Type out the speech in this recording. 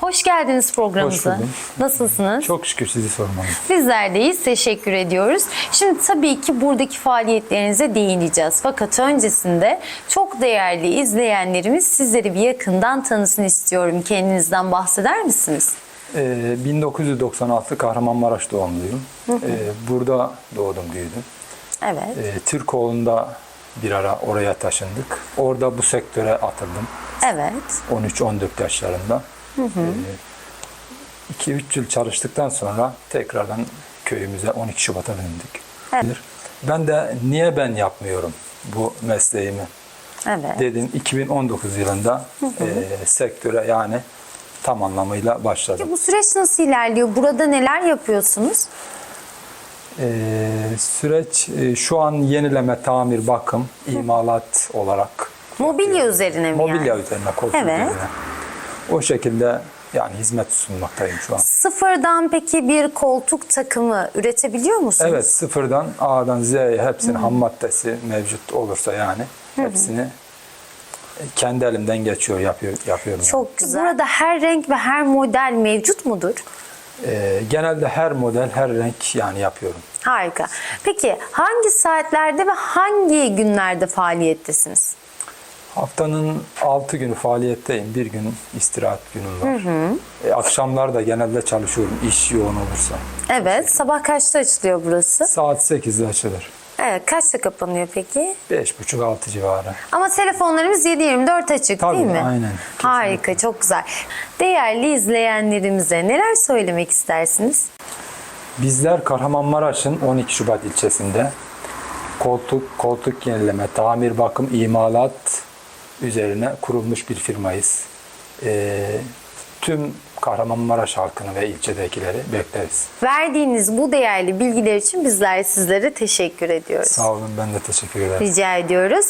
Hoş geldiniz programımıza. Hoş buldum. Nasılsınız? Çok şükür sizi sormalı. Bizler deyiz. Teşekkür ediyoruz. Şimdi tabii ki buradaki faaliyetlerinize değineceğiz. Fakat öncesinde çok değerli izleyenlerimiz sizleri bir yakından tanısın istiyorum. Kendinizden bahseder misiniz? Ee, 1996 Kahramanmaraş doğumluyum. Ee, burada doğdum büyüdüm. Evet. Ee, Türkoğlu'nda bir ara oraya taşındık. Orada bu sektöre atıldım. Evet. 13-14 yaşlarında. 2-3 yıl çalıştıktan sonra tekrardan köyümüze 12 Şubat'a döndük. Evet. Ben de niye ben yapmıyorum bu mesleğimi Evet. dedim. 2019 yılında e, sektöre yani tam anlamıyla başladım. Bu süreç nasıl ilerliyor? Burada neler yapıyorsunuz? Ee, süreç e, şu an yenileme, tamir, bakım, imalat olarak Mobilya üzerine mi mobilya yani? üzerine, koltuk Evet. üzerine. O şekilde yani hizmet sunmaktayım şu an. Sıfırdan peki bir koltuk takımı üretebiliyor musunuz? Evet sıfırdan A'dan Z'ye hepsini ham maddesi mevcut olursa yani hepsini kendi elimden geçiyor yapıyor yapıyorum. yani. Çok güzel. Burada her renk ve her model mevcut mudur? Ee, genelde her model, her renk yani yapıyorum. Harika. Peki hangi saatlerde ve hangi günlerde faaliyettesiniz? Haftanın 6 günü faaliyetteyim. Bir gün istirahat günüm var. E, akşamlar da genelde çalışıyorum iş yoğun olursa. Evet. Sabah kaçta açılıyor burası? Saat 8'de açılır. Evet. Kaçta kapanıyor peki? 5.30-6 civarı. Ama telefonlarımız 7-24 açık Tabii, değil mi? aynen. Harika. Çok güzel. Değerli izleyenlerimize neler söylemek istersiniz? Bizler Kahramanmaraş'ın 12 Şubat ilçesinde koltuk, koltuk yenileme, tamir, bakım, imalat üzerine kurulmuş bir firmayız. E, tüm Kahramanmaraş halkını ve ilçedekileri bekleriz. Verdiğiniz bu değerli bilgiler için bizler sizlere teşekkür ediyoruz. Sağ olun ben de teşekkür ederim. Rica ediyoruz.